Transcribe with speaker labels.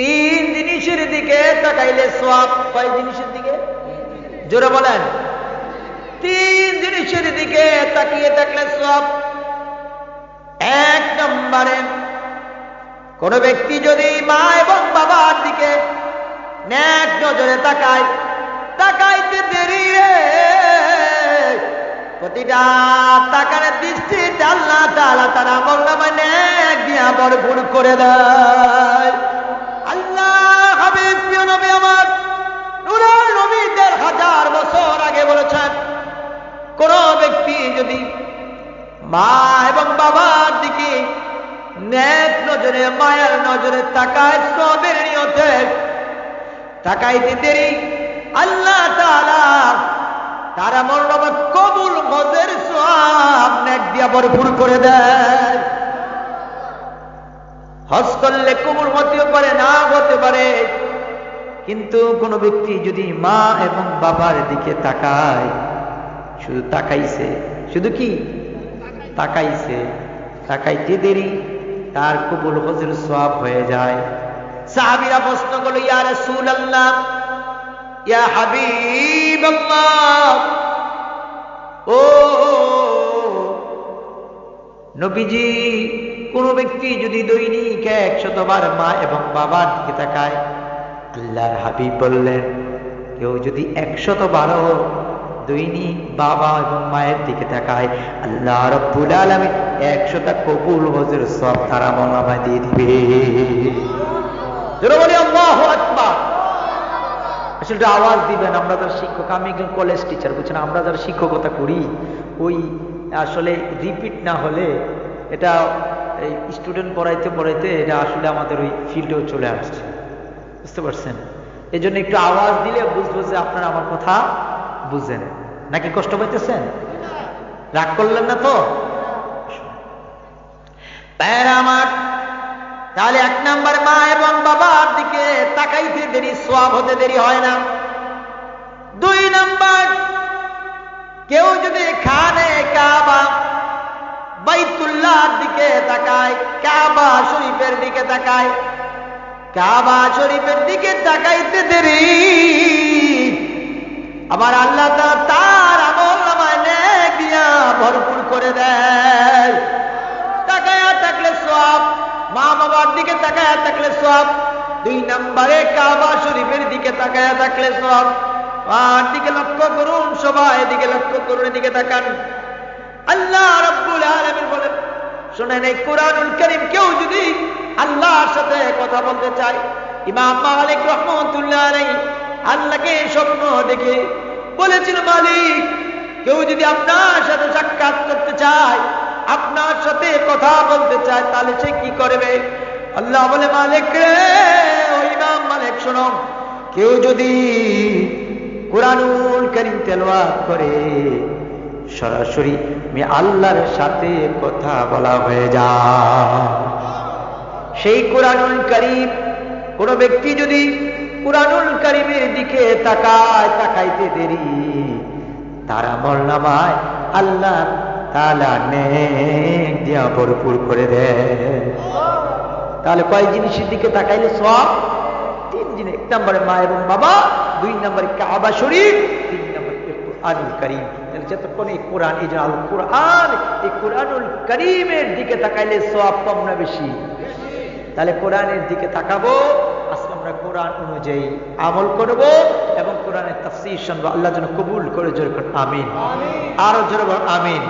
Speaker 1: তিন জিনিসের দিকে তাকাইলে সব কয় জিনিসের দিকে? জোরে বলেন। তিন জিনিসের দিকে তাকিয়ে থাকলে সব এক নম্বরে, কোন ব্যক্তি যদি মা এবং বাবার দিকে ন্যাক নজরে তাকায়, তাকাইতে দেরি প্রতিটা তাকানের দৃষ্টি আল্লাহ তারা আমল নামায় ন্যাক দিয়া ভরপুর করে দেয়। মা এবং বাবার দিকে ন্যাক নজরে, মায়ার নজরে তাকায় সবের নিয়তে। তাকাইতে দেরি আল্লাহ তারা মরণবা কবুল হজের সব ন্যাক দিয়া ভরপুর করে দেয়। হজ করলে কবুল হতেও পারে, না হতে পারে। কিন্তু কোন ব্যক্তি যদি মা এবং বাবার দিকে তাকায়, শুধু তাকাইছে, শুধু কি? তাকাইছে। তাকাইতে দেরি, তার কবুল হজের সব হয়ে যায়। সাহাবিরা প্রশ্ন করল, ইয়া রাসূল আল্লাহ ইয়া হাবিব ও, নবীজি, কোন ব্যক্তি যদি দৈনিক একশতবার মা এবং বাবার দিকে তাকায়, আল্লাহর হাবিব বললেন, কেউ যদি একশত দৈনিক বাবা এবং মায়ের দিকে তাকায়। আল্লাহ রব্বুল আলমী একশোটা কবুল হজের সব তারা মনামায় দিয়ে দিবে। আসলে আওয়াজ দিবেন, আমরা যারা শিক্ষক, আমি একজন কলেজ টিচার বুঝছেন, আমরা যারা শিক্ষকতা করি, ওই আসলে রিপিট না হলে এটা স্টুডেন্ট পড়াইতে পড়াইতে এটা আসলে আমাদের ওই ফিল্ডেও চলে আসছে। বুঝতে পারছেন? এই একটু আওয়াজ দিলে বুঝব যে আপনারা আমার কথা বুঝেন। নাকি কষ্ট পাইতেছেন? রাগ করলেন না তো? আমার, তাহলে এক নাম্বার মা এবং বাবার দিকে তাকাইতে দেরি সব হতে দেরি হয় না। দুই নাম্বার, কেউ যদি খানে কাবা, বাইতুল্লাহর দিকে তাকায়, কাবা শরীফের দিকে তাকায়, কাবা শরীফের দিকে তাকাইতে দেরি আমার আল্লাহ তার আমল নেক দিয়া ভরপুর করে দেয়। তাকায়া থাকলে সব মা বাবার দিকে তাকায়া থাকলে সব দুই নম্বরে কাবা শরীফের দিকে তাকায়া থাকলে সব আর দিকে লক্ষ্য করুন, সবাই এদিকে লক্ষ্য করুন, এদিকে তাকান। আল্লাহ রব্বুল আলামিন বলেন, শুনেন এই কোরআনুল করিম কেউ যদি আল্লাহর সাথে কথা বলতে চায়, ইমাম মালিক রহমতুল্লাহ আলাইহি আল্লাহকে স্বপ্ন দেখে বলেছিল মালিক, কেউ যদি আপনার সাথে সাক্ষাৎ করতে চায়, আপনার সাথে কথা বলতে চায়, তাহলে সে কি করবে? আল্লাহ বলে, মালিক রে ও ইমাম মালিক, শোনো, কেউ যদি কোরআনুল করিম তেলাওয়াত করে, সরাসরি আমি আল্লাহর সাথে কথা বলা হয়ে যা সেই কোরআনুল করিম কোন ব্যক্তি যদি কোরআনুল করিমের দিকে তাকায়, তাকাইতে দেরি। তারা মরনামায় আল্লাহ ভরপুর করে দেয় তাহলে কয় জিনিসের দিকে তাকাইলে সব? তিন জিনিস। এক নম্বরে মা এবং বাবা, দুই নম্বরে কাবা শরীফ, তিন নম্বরে কোরআনুল করিম। যতক্ষণ এই কোরআন, এই যে আল কোরআন, এই কোরআনুল করিমের দিকে তাকাইলে সব কম না বেশি? তাহলে কোরআনের দিকে তাকাবো। কোরআন অনুযায়ী আমল করব এবং কোরআনের তাফসির শুনব। আল্লাহ যেন কবুল করে জোর আমিন। আরও জোর আমিন।